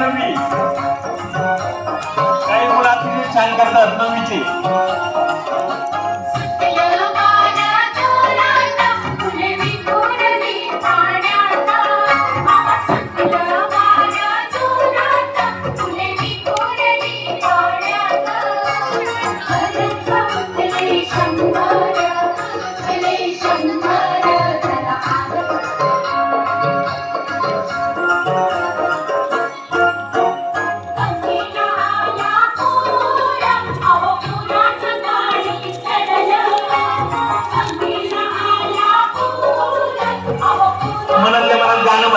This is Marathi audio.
नवी काही मुलं अतिशय छान करतात नवीचे